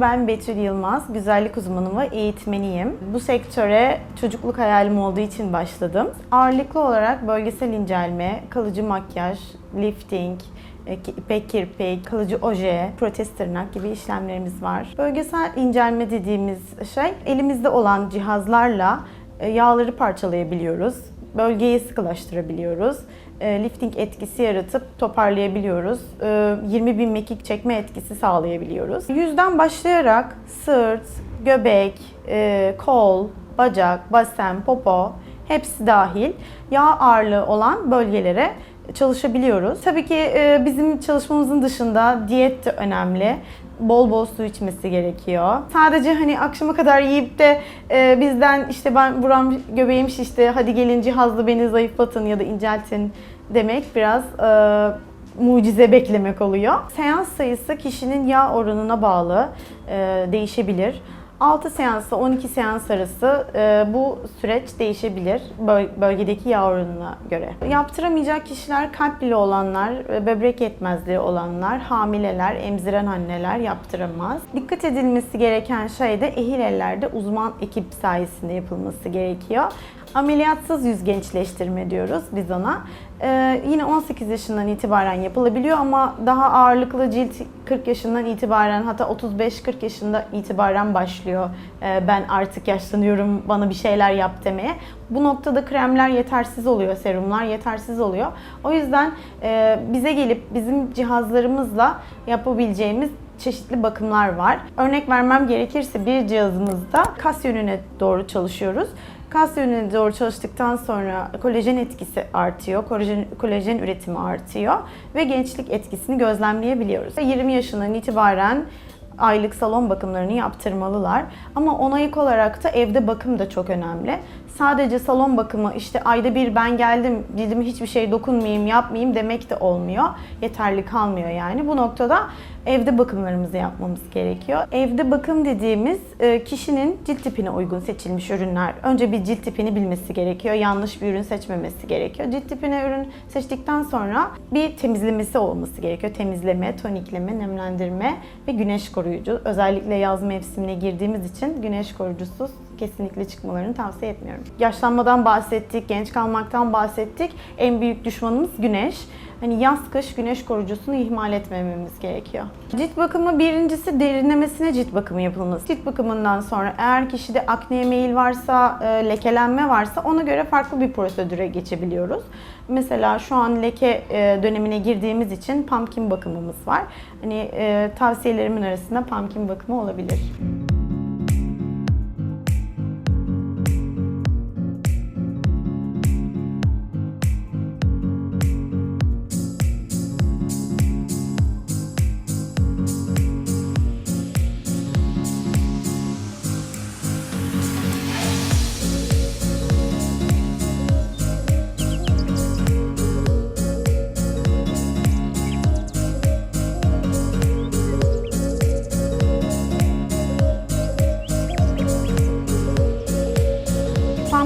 Ben Betül Yılmaz, güzellik uzmanı ve eğitmeniyim. Bu sektöre çocukluk hayalim olduğu için başladım. Ağırlıklı olarak bölgesel incelme, kalıcı makyaj, lifting, e, ipek kirpik, kalıcı oje, protez tırnak gibi işlemlerimiz var. Bölgesel incelme dediğimiz şey elimizde olan cihazlarla yağları parçalayabiliyoruz. Bölgeyi sıkılaştırabiliyoruz. E, Lifting etkisi yaratıp toparlayabiliyoruz. E, 20 bin mekik çekme etkisi sağlayabiliyoruz. Yüzden başlayarak sırt, göbek, e, kol, bacak, basen, popo hepsi dahil yağ ağırlığı olan bölgelere çalışabiliyoruz. Tabii ki e, bizim çalışmamızın dışında diyet de önemli. Bol bol su içmesi gerekiyor. Sadece hani akşama kadar yiyip de e, bizden işte ben buram göbeğim şişti hadi gelin cihazla beni zayıflatın ya da inceltin demek biraz e, mucize beklemek oluyor. Seans sayısı kişinin yağ oranına bağlı e, değişebilir. 6 seansla 12 seans arası e, bu süreç değişebilir böl- bölgedeki yağ oranına göre. Yaptıramayacak kişiler kalpli olanlar, e, böbrek yetmezliği olanlar, hamileler, emziren anneler yaptıramaz. Dikkat edilmesi gereken şey de ehil ellerde uzman ekip sayesinde yapılması gerekiyor. Ameliyatsız yüz gençleştirme diyoruz biz ona. Ee, yine 18 yaşından itibaren yapılabiliyor ama daha ağırlıklı cilt 40 yaşından itibaren hatta 35-40 yaşında itibaren başlıyor. Ee, ben artık yaşlanıyorum bana bir şeyler yap demeye. Bu noktada kremler yetersiz oluyor, serumlar yetersiz oluyor. O yüzden e, bize gelip bizim cihazlarımızla yapabileceğimiz çeşitli bakımlar var. Örnek vermem gerekirse bir cihazımızda kas yönüne doğru çalışıyoruz. Kas yönüne doğru çalıştıktan sonra kolajen etkisi artıyor, kolajen, kolajen üretimi artıyor ve gençlik etkisini gözlemleyebiliyoruz. 20 yaşından itibaren aylık salon bakımlarını yaptırmalılar. Ama ona ek olarak da evde bakım da çok önemli. Sadece salon bakımı işte ayda bir ben geldim cildime hiçbir şey dokunmayayım yapmayayım demek de olmuyor. Yeterli kalmıyor yani. Bu noktada evde bakımlarımızı yapmamız gerekiyor. Evde bakım dediğimiz e, kişinin cilt tipine uygun seçilmiş ürünler. Önce bir cilt tipini bilmesi gerekiyor. Yanlış bir ürün seçmemesi gerekiyor. Cilt tipine ürün seçtikten sonra bir temizlemesi olması gerekiyor. Temizleme, tonikleme, nemlendirme ve güneş koruyucu. Özellikle yaz mevsimine girdiğimiz için güneş koruyucusuz kesinlikle çıkmalarını tavsiye etmiyorum. Yaşlanmadan bahsettik, genç kalmaktan bahsettik. En büyük düşmanımız güneş. Hani yaz kış güneş koruyucusunu ihmal etmememiz gerekiyor. Cilt bakımı birincisi derinlemesine cilt bakımı yapılması. Cilt bakımından sonra eğer kişide akneye meyil varsa, e, lekelenme varsa ona göre farklı bir prosedüre geçebiliyoruz. Mesela şu an leke e, dönemine girdiğimiz için pumpkin bakımımız var. Hani e, tavsiyelerimin arasında pumpkin bakımı olabilir.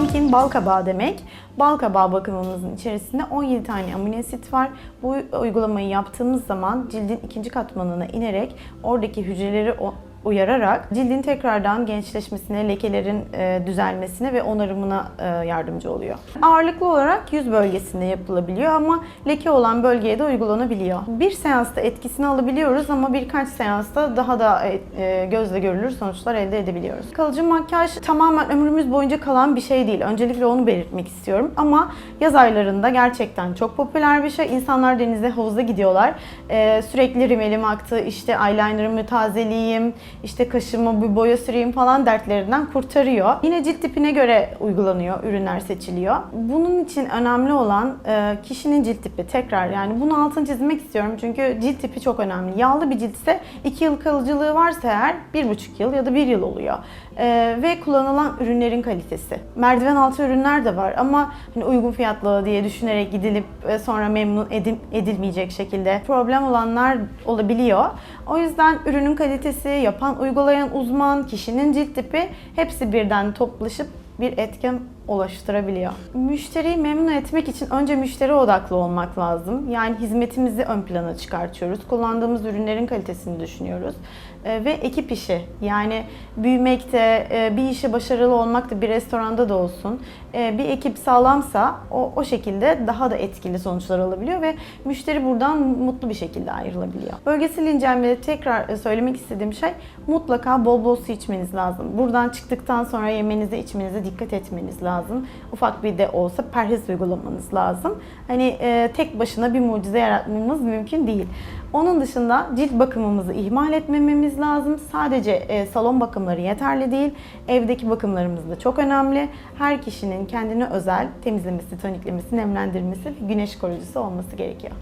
Pumpkin bal kabağı demek. Bal kabağı bakımımızın içerisinde 17 tane amino asit var. Bu uygulamayı yaptığımız zaman cildin ikinci katmanına inerek oradaki hücreleri uyararak cildin tekrardan gençleşmesine, lekelerin e, düzelmesine ve onarımına e, yardımcı oluyor. Ağırlıklı olarak yüz bölgesinde yapılabiliyor ama leke olan bölgeye de uygulanabiliyor. Bir seansta etkisini alabiliyoruz ama birkaç seansta daha da e, gözle görülür sonuçlar elde edebiliyoruz. Kalıcı makyaj tamamen ömrümüz boyunca kalan bir şey değil. Öncelikle onu belirtmek istiyorum ama yaz aylarında gerçekten çok popüler bir şey. İnsanlar denize, havuza gidiyorlar. Sürekli rimelim aktı, işte eyelinerımı tazeleyeyim, işte kaşıma bir boya süreyim falan dertlerinden kurtarıyor. Yine cilt tipine göre uygulanıyor, ürünler seçiliyor. Bunun için önemli olan e, kişinin cilt tipi. Tekrar yani bunu altını çizmek istiyorum çünkü cilt tipi çok önemli. Yağlı bir cilt ise 2 yıl kalıcılığı varsa eğer 1,5 yıl ya da 1 yıl oluyor. E, ve kullanılan ürünlerin kalitesi. Merdiven altı ürünler de var ama hani uygun fiyatlı diye düşünerek gidilip e, sonra memnun edim- edilmeyecek şekilde problem olanlar olabiliyor. O yüzden ürünün kalitesi, yapan uygulayan uzman, kişinin cilt tipi hepsi birden toplaşıp bir etken ulaştırabiliyor. Müşteriyi memnun etmek için önce müşteri odaklı olmak lazım. Yani hizmetimizi ön plana çıkartıyoruz. Kullandığımız ürünlerin kalitesini düşünüyoruz. E, ve ekip işi. Yani büyümekte, e, bir işi başarılı olmak da bir restoranda da olsun. E, bir ekip sağlamsa o, o şekilde daha da etkili sonuçlar alabiliyor ve müşteri buradan mutlu bir şekilde ayrılabiliyor. Bölgesel incelmede tekrar e, söylemek istediğim şey mutlaka bol bol su içmeniz lazım. Buradan çıktıktan sonra yemenize içmenize dikkat etmeniz lazım. Ufak bir de olsa perhiz uygulamanız lazım. Hani e, tek başına bir mucize yaratmamız mümkün değil. Onun dışında cilt bakımımızı ihmal etmememiz lazım. Sadece e, salon bakımları yeterli değil. Evdeki bakımlarımız da çok önemli. Her kişinin kendine özel temizlemesi, toniklemesi, nemlendirmesi ve güneş koruyucusu olması gerekiyor.